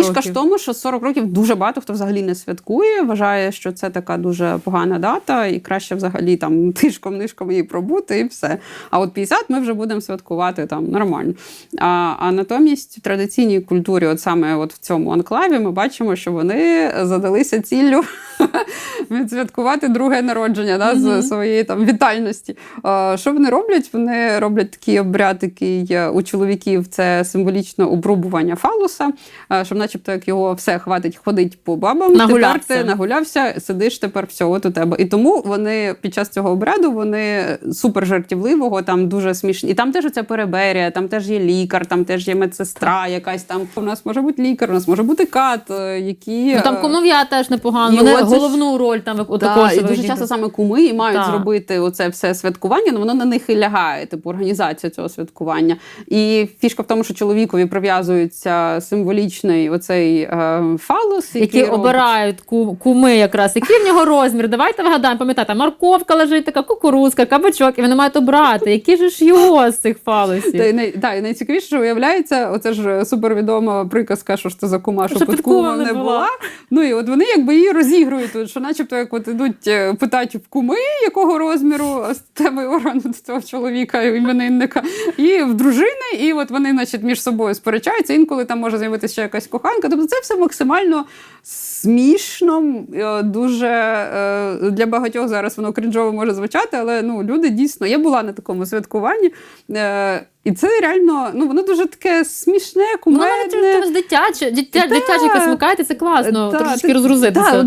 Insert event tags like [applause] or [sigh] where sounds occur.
фішка ж в тому, що 40 років дуже багато хто взагалі не святкує. Вважає, що це така дуже погана дата, і краще взагалі там тишком нишком її пробути, і все. А от 50 ми вже будемо святкувати там нормально. А, а натомість в традиційній культурі, от саме от в цьому анклаві, ми бачимо, що вони задалися ціллю [laughs] відсвяткувати друге народження да, з своєї там вітальності. А, Що вони роблять? Вони роблять такий обряд, який у чоловіків це символічно обрубування фалуса, щоб, начебто, як його все хватить ходить по бабам. Нагулявся. Тепер ти нагулявся, сидиш тепер все, от у тебе. І тому вони під час цього обряду вони супер жартівливого, там дуже смішні. І там теж оця переберія, там теж є лікар, там теж є медсестра, якась там. У нас може бути лікар, у нас може бути кат, е, які. Ну там е, кумов'я теж непогано. Вони оце головну роль там Да, і дуже часто саме куми і мають Так. зробити оце все святкування, але воно на них і лягає, типу організація цього святкування. І фішка в тому, що чоловікові прив'язується символічний оцей е, фалус, які робить- обирають ку- куми якраз. Який в нього розмір? Давайте вгадаємо, пам'ятаєте, морковка лежить, така кукурузка, кабачок, і вони мають обрати. Які ж ж його з цих Та, фалосів? і, най, і найцікавіше, що виявляється, оце ж супервідома приказка, що ж це за кума, що Щоб під кумом не була. була. Ну і от вони якби її розігрують, що начебто як от ідуть е, питають в куми, якого розміру статевий орган цього чоловіка іменинника, і в дружини, і от вони, значить, між собою сперечаються. Інколи там може з'явитися ще якась коханка. Тобто це все максимально смішно, е, дуже е, для багатьох зараз воно крінжово може звучати, але ну люди дійсно. Я була на такому святкуванні. е, І це реально, ну воно дуже таке смішне, кумедне. воно навіть чимось дитяче, дитя, дитяче якось це класно, Та, трошечки ти- розгрузитися.